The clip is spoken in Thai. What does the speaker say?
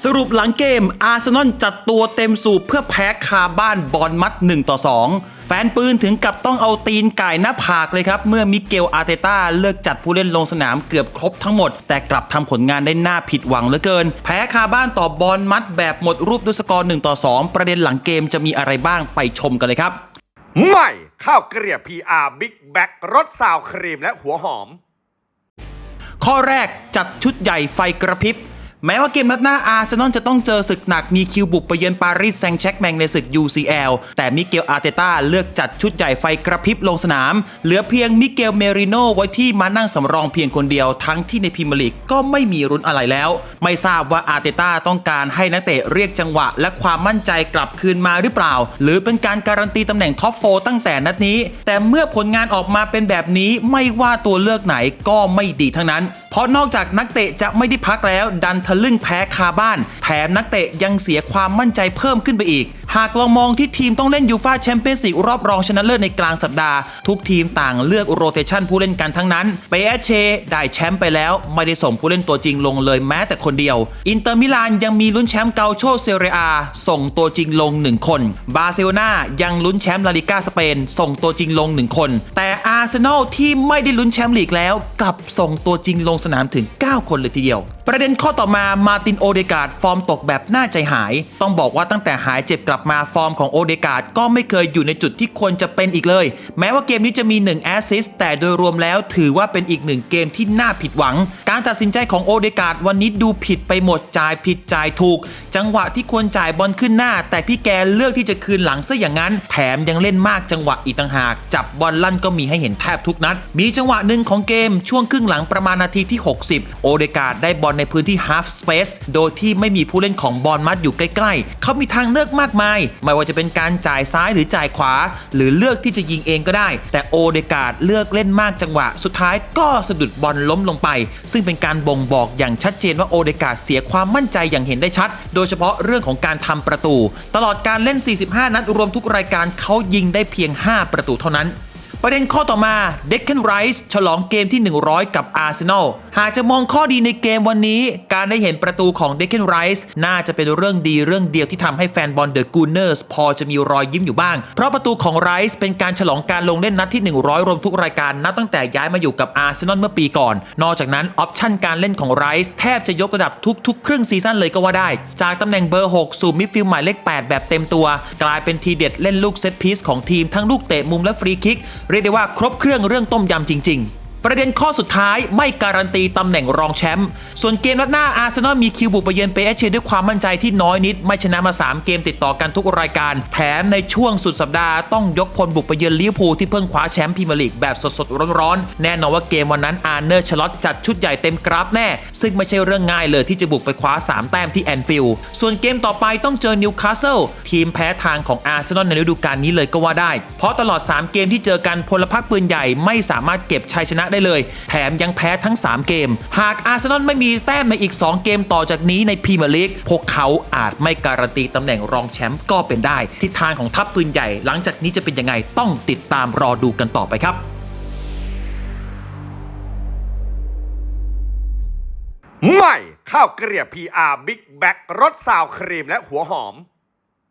สรุปหลังเกมอาร์เซนอลจัดตัวเต็มสูบเพื่อแพ้คาบ้านบอลมัด 1 ต่อ 2 แฟนปืนถึงกับต้องเอาตีนไก่หน้าผากเลยครับ เมื่อมิเกลอาร์เตต้าเลิกจัดผู้เล่นลงสนามเกือบครบทั้งหมด แต่กลับทำผลงานได้น่าผิดหวังเหลือเกิน แพ้คาบ้านต่อบอลมัดแบบหมดรูปด้วยสกอร์1ต่อ 2 ประเด็นหลังเกมจะมีอะไรบ้างไปชมกันเลยครับใหม่ข้าวเกลียบ PR Big Back รสซาวครีมและหัวหอม ข้อแรกจัดชุดใหญ่ไฟกระพริบ แม้ว่าเกมนัดหน้าอาร์เซนอลจะต้องเจอศึกหนักมีคิวบุกไปเยือนปารีสแซงต์แชร์กแมงในศึก UCL แต่มิเกลอาร์เตต้าเลือกจัดชุดใหญ่ไฟกระพริบลงสนาม เหลือเพียงมิเกลเมริโนไว้ที่มานั่งสำรองเพียงคนเดียวทั้งที่ในพรีเมียร์ลีกก็ไม่มีรุนอะไรแล้ว ไม่ทราบว่าอาร์เตต้าต้องการให้นักเตะเรียกจังหวะ และความมั่นใจกลับคืนมาหรือเปล่า หรือเป็นการการันตีตำแหน่งท็อปโฟตั้งแต่นัดนี้ แต่เมื่อผลงานออกมาเป็นแบบนี้ไม่ว่าตัวเลือกไหนก็ไม่ดีทั้งนั้นเพราะนอกจากนักเตะจะไม่ได้พักแล้วดันทะลึ่งแพ้คาบ้าน แถมนักเตะยังเสียความมั่นใจเพิ่มขึ้นไปอีก หากลองมองที่ทีมต้องเล่นยูฟาแชมเปี้ยนส์ลีกรอบรองชนะเลิศในกลางสัปดาห์ ทุกทีมต่างเลือกโรเตชันผู้เล่นกันทั้งนั้นเปเอเชได้แชมป์ไปแล้วไม่ได้ส่งผู้เล่นตัวจริงลงเลยแม้แต่คนเดียว อินเตอร์มิลานยังมีลุ้นแชมป์เกาโชเซเรียาส่งตัวจริงลง 1 คน บาร์เซโลนายังลุ้นแชมป์ลาลิกาสเปน ส่งตัวจริงลง 1 คน แต่อาร์เซนอลที่ไม่ได้ลุ้นแชมป์ลีกแล้ว กลับส่งตัวจริงลงสนามถึง 9 คนเลยทีเดียว ประเด็นข้อต่อมามาตินโอเดกาดฟอร์มตกแบบน่าใจหาย ต้องบอกว่าตั้งแต่หายเจ็บกลับมาฟอร์มของโอเดกาดก็ไม่เคยอยู่ในจุดที่ควรจะเป็นอีกเลย แม้ว่าเกมนี้จะมี1แอสซิสต์แต่โดยรวมแล้วถือว่าเป็นอีกหนึ่งเกมที่น่าผิดหวัง การตัดสินใจของโอเดกาดวันนี้ดูผิดไปหมดจ่ายผิดจ่ายถูก จังหวะที่ควรจ่ายบอลขึ้นหน้า แต่พี่แกเลือกที่จะคืนหลังซะอย่างนั้น แถมยังเล่นมากจังหวะอีกต่างหาก จับบอลลั่นก็มีให้เห็นแทบทุกนัด มีจังหวะหนึ่งของเกมช่วงครึ่งหลังประมาณนาทีที่ 60 โอเดกาดได้บอลในพื้นที่ half space โดยที่ไม่มีผู้เล่นของบอลมัดอยู่ใกล้ๆ เขามีทางเลือกมากมาย ไม่ว่าจะเป็นการจ่ายซ้ายหรือจ่ายขวา หรือเลือกที่จะยิงเองก็ได้ แต่โอเดกาดเลือกเล่นมากจังหวะ สุดท้ายก็สะดุดบอลล้มลงไป ซึ่งเป็นการบ่งบอกอย่างชัดเจนว่าโอเดกาดเสียความมั่นใจอย่างเห็นได้ชัด โดยเฉพาะเรื่องของการทำประตู ตลอดการเล่น 45 นัดรวมทุกรายการเขายิงได้เพียง 5 ประตูเท่านั้น ประเด็นข้อต่อมาเด็กเคนไรส์ฉลองเกมที่ 100 กับอาร์เซนอลหากจะมองข้อดีในเกมวันนี้ การได้เห็นประตูของเด็กเคนไรส์น่าจะเป็นเรื่องดีเรื่องเดียวที่ทำให้แฟนบอลเดอะกูเนอร์สพอจะมีรอยยิ้มอยู่บ้าง เพราะประตูของไรส์เป็นการฉลองการลงเล่นนัดที่ 100 รวมทุกรายการนับตั้งแต่ย้ายมาอยู่กับอาร์เซนอลเมื่อปีก่อน นอกจากนั้นออปชั่นการเล่นของไรส์แทบจะยกระดับทุกๆ ครึ่งซีซั่นเลยก็ว่าได้ จากตำแหน่งเบอร์ 6 สู่มิดฟิลด์หมายเลข 8 แบบเต็มตัว กลายเป็นทีเด็ดเล่นลูกเซตพีซของทีมทั้งลูกเตะมุมและฟรีคิกเรียกได้ว่าครบเครื่องเรื่องต้มยำจริง ๆ ประเด็นข้อสุดท้ายไม่การันตีตำแหน่งรองแชมป์ส่วนเกมนัดหน้าอาร์เซนอลมีคิวบุกไปเยือนเปเอชด้วยความมั่นใจที่น้อยนิด ไม่ชนะมา 3 เกมติดต่อกันทุกรายการ แถมในช่วงสุดสัปดาห์ต้องยกพลบุกไปเยือนลิเวอร์พูลที่เพิ่งคว้าแชมป์พรีเมียร์ลีกแบบสดๆร้อนๆแน่นอนว่าเกมวันนั้นอาร์เนอร์ชลอตจัดชุดใหญ่เต็มกราฟแน่ ซึ่งไม่ใช่เรื่องง่ายเลยที่จะบุกไปคว้า 3 แต้มที่แอนฟิลด์ส่วนเกมต่อไปต้องเจอนิวคาสเซิลทีมแพ้ทางของอาร์เซนอลในฤดูกาลนี้เลยก็ว่าได้ เพราะตลอด 3 เกมที่เจอกันพลพรรคปืนใหญ่ไม่สามารถเก็บชัยชนะได้เลย แถมยังแพ้ทั้ง 3 เกม หากอาร์เซนอลไม่มีแต้มในอีก 2 เกมต่อจากนี้ในพรีเมียร์ลีกพวกเขาอาจไม่การันตีตำแหน่งรองแชมป์ก็เป็นได้ ทิศทางของทัพปืนใหญ่หลังจากนี้จะเป็นยังไงต้องติดตามรอดูกันต่อไปครับใหม่ข้าวเกลียบ PR Big Back รสซาวครีมและหัวหอม